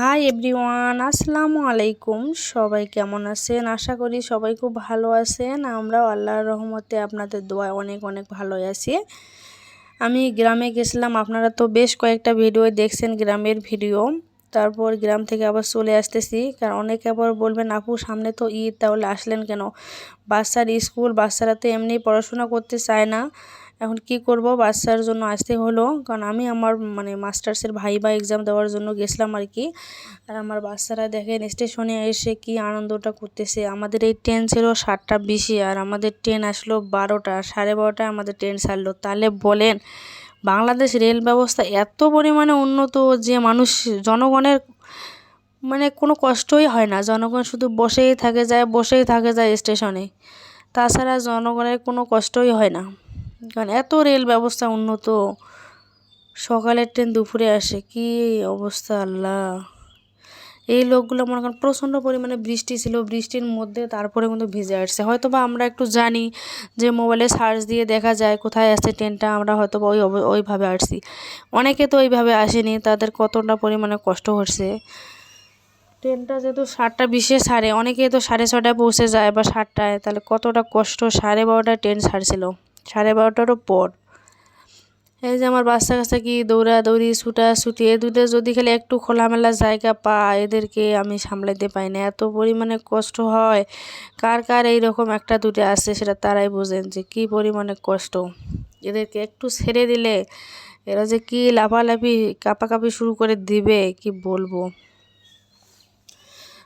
Hi everyone আসসালামু আলাইকুম। সবাই কেমন আছেন? আশা করি সবাই খুব ভালো আছেন। আমরাও আল্লাহর রহমতে আপনাদের দোয়া অনেক অনেক ভালোই আছি। আমি গ্রামে গেছিলাম, আপনারা তো বেশ কয়েকটা ভিডিও দেখছেন গ্রামের ভিডিও তারপর গ্রাম থেকে আবার চলে আসতেছি। কারণ অনেকে আবার বলবেন, আপু, সামনে তো ঈদ, তাহলে আসলেন কেন? বাচ্চার স্কুল, বাচ্চারা তো এমনি পড়াশোনা করতে চায় না। এখন কি করব? বাচ্চার জন্য আসতে হলো। কারণ আমি আমার মানে মাস্টার্সের ভাই বা এক্সাম দেওয়ার জন্য গেছিলাম আর কি। আর আমার বাচ্চারা দেখেন স্টেশনে এসে কি আনন্দটা করতেছে। আমাদের এই ট্রেন ছিল সাতটা বিশে আর আমাদের ট্রেন আসলো বারোটা, সাড়ে বারোটায় আমাদের ট্রেন ছাড়লো। তাহলে বলেন, বাংলাদেশ রেল ব্যবস্থা এত পরিমাণে উন্নত যে মানুষ, জনগণের মানে কোনো কষ্টই হয় না। জনগণ শুধু বসেই থাকে যায়, বসেই থাকে যায় স্টেশনে। তাছাড়া জনগণের কোনো কষ্টই হয় না। কারণ এত রেল ব্যবস্থা উন্নত, সকালের ট্রেন দুপুরে আসে, কি অবস্থা আল্লাহ। এই লোকগুলো মনে করেন প্রচণ্ড পরিমাণে বৃষ্টি ছিল, বৃষ্টির মধ্যে তারপরে কিন্তু ভিজে আসছে। হয়তো বা আমরা একটু জানি যে মোবাইলে সার্চ দিয়ে দেখা যায় কোথায় আসছে ট্রেনটা, আমরা হয়তো বা ওই ওইভাবে আসছি। অনেকে তো ওইভাবে আসেনি, তাদের কতটা পরিমাণে কষ্ট হচ্ছে। ট্রেনটা যেহেতু সাতটা বিশে সাড়ে, অনেকে তো সাড়ে ছটায় পৌঁছে যায় বা সাতটায়, তাহলে কতটা কষ্ট, সাড়ে বারোটায় ট্রেন ছাড়ছিল সাড়ে বারোটারও পর। এই যে আমার বাচ্চা কাচ্চা কি দৌড়াদৌড়ি, ছুটাছুটি এ দুটো যদি খালি একটু খোলামেলা জায়গা পায়, এদেরকে আমি সামলাইতে পাই না। এত পরিমাণে কষ্ট হয়। কার কার এইরকম একটা দুটো আছে সেটা তারাই বোঝেন যে কি পরিমাণে কষ্ট। এদেরকে একটু ছেড়ে দিলে এরা যে কি লাফালাফি, কাপাকাপি শুরু করে দিবে, কি বলব?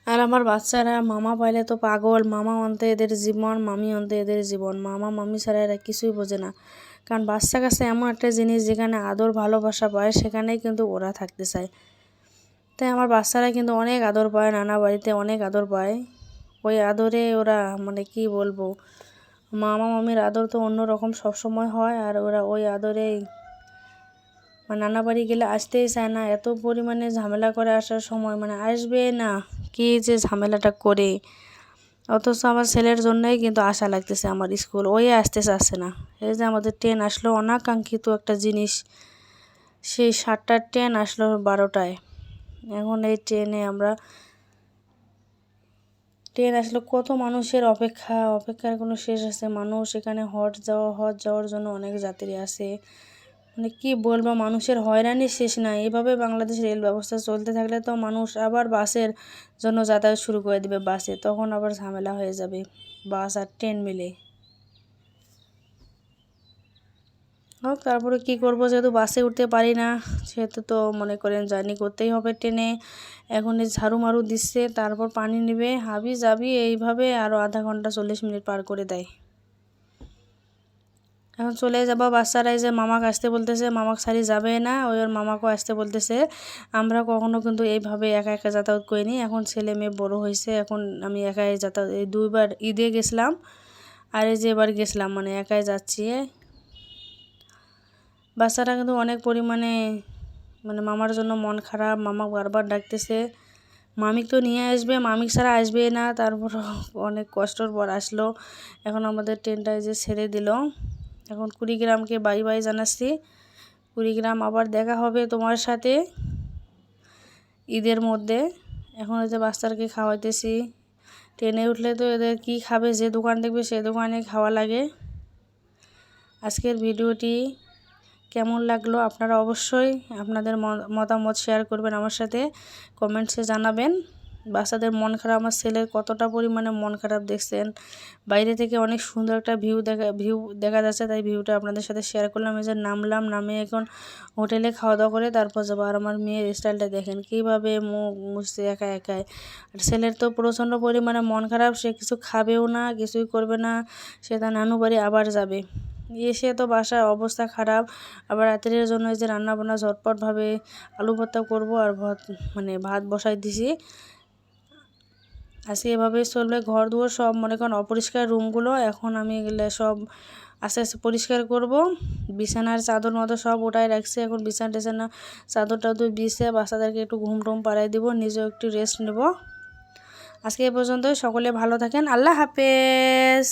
আর আমার বাচ্চারা, মামা পাইলে তো পাগল, মামা অন্তে এদের জীবন, মামি অন্তে এদের জীবন। মামা, মামি ছাড়া এরা কিছুই বোঝে না। কারণ বাচ্চা কাছে এমন একটা জিনিস যেখানে আদর, ভালোবাসা পায়, সেখানেই কিন্তু ওরা থাকতে চায়। তাই আমার বাচ্চারা কিন্তু অনেক আদর পায়, নানা বাড়িতে অনেক আদর পায়। ওই আদরে ওরা মানে কি বলব, মামা, মামির আদর তো অন্যরকম সবসময় হয়, আর ওরা ওই আদরে নানা বাড়ি গেলে আসতেই চায় না। এত পরিমাণে ঝামেলা করে আসার সময় মানে আসবে না। কি যে ঝামেলাটা করে। অথচ আমার ছেলের জন্যই কিন্তু আশা লাগতেছে আমার স্কুল। ওই আসতে চাচ্ছে না। এই যে আমাদের ট্রেন আসলো, অনাকাঙ্ক্ষিত একটা জিনিস। সেই সাতটার ট্রেন আসলো বারোটায়। এখন এই ট্রেনে আমরা ট্রেন আসলো কত মানুষের অপেক্ষা। অপেক্ষার কোনো শেষ আছে। মানুষ এখানে হট যাওয়া, হট যাওয়ার জন্য অনেক যাত্রী আছে মানে কী বলব, মানুষের হয়রানি শেষ নাই। এভাবে বাংলাদেশ রেল ব্যবস্থা চলতে থাকলে তো মানুষ আবার বাসের জন্য যাতায়াত শুরু করে দেবে বাসে। তখন আবার ঝামেলা হয়ে যাবে, বাস আর ট্রেন মিলে। হোক, তারপরে কি করব, যেহেতু বাসে উঠতে পারি না, সেহেতু তো মনে করেন জার্নি করতেই হবে ট্রেনে। এখন এই ঝাড়ু মারু দিচ্ছে, তারপর পানি নেবে, হাবি যাবি এইভাবে আরও আধা ঘণ্টা চল্লিশ মিনিট পার করে দেয়। এখন চলে যাব বাচ্চারা যে মামাকে আসতে বলতেছে, মামাক সারি যাবে না, ওই ওর মামাকেও আসতে বলতেছে। আমরা কখনো কিন্তু এইভাবে একা একা যাতায়াত করিনি, এখন ছেলে মেয়ে বড় হয়েছে, এখন আমি একাই যাতায়াত, এই দুইবার ঈদে গেছিলাম আর এই যে এবার গেছিলাম মানে একাই যাচ্ছি। বাচ্চারা কিন্তু অনেক পরিমাণে মানে মামার জন্য মন খারাপ, মামা বারবার ডাকতেছে, মামিক তো নিয়ে আসবে, মামিক ছাড়া আসবে না। তারপর অনেক কষ্টর পর আসলো, এখন আমাদের ট্রেনটা যে ছেড়ে দিল। এখন কুড়িগ্রামকে বাই বাই জানাচ্ছি। কুড়িগ্রাম আবার দেখা হবে তোমার সাথে ঈদের মধ্যে। এখন হচ্ছে বাচ্চারকে খাওয়াইতেছি। ট্রেনে উঠলে তো এদের কি খাবে, যে দোকান দেখবে সে দোকানে খাওয়া লাগে। আজকের ভিডিওটি কেমন লাগল আপনারা অবশ্যই আপনাদের মতামত শেয়ার করবেন আমার সাথে। কমেন্টসে জানাবেন। বাচ্চাদের মন খারাপ, আমার ছেলের কতটা পরিমাণে মন খারাপ দেখছেন? বাইরে থেকে অনেক সুন্দর একটা ভিউ দেখা ভিউ দেখা যাচ্ছে, তাই ভিউটা আপনাদের সাথে শেয়ার করলাম। এই যে নামলাম, নামে এখন হোটেলে খাওয়া দাওয়া করে তারপর যাব। আর আমার মেয়ের স্টাইলটা দেখেন, কীভাবে মুখ মুছছে একা একাই। আর ছেলের তো প্রচণ্ড পরিমাণে মন খারাপ, সে কিছু খাবেও না, কিছুই করবে না, সে তার নানু বাড়ি আবার যাবে। এসে তো বাসায় অবস্থা খারাপ, আবার রাত্রের জন্য যে রান্না বান্না ঝটপটভাবে আলু ভর্তা করব আর ভাত মানে ভাত বসাই দিছি। আজকে এভাবেই চলবে ঘর দুয়ার সব, মনে করেন অপরিষ্কার রুমগুলো, এখন আমি এগুলো সব আস্তে আস্তে পরিষ্কার করব। বিছানার চাদর মতো সব ওটাই রাখছি, এখন বিছানা টিছানা, চাদর টাদর বিছে বাচ্চাদেরকে একটু ঘুম টুম পাড়াই দেবো, নিজেও একটু রেস্ট নেব। আজকে এ পর্যন্ত সকলে ভালো থাকেন, আল্লাহ হাফেজ!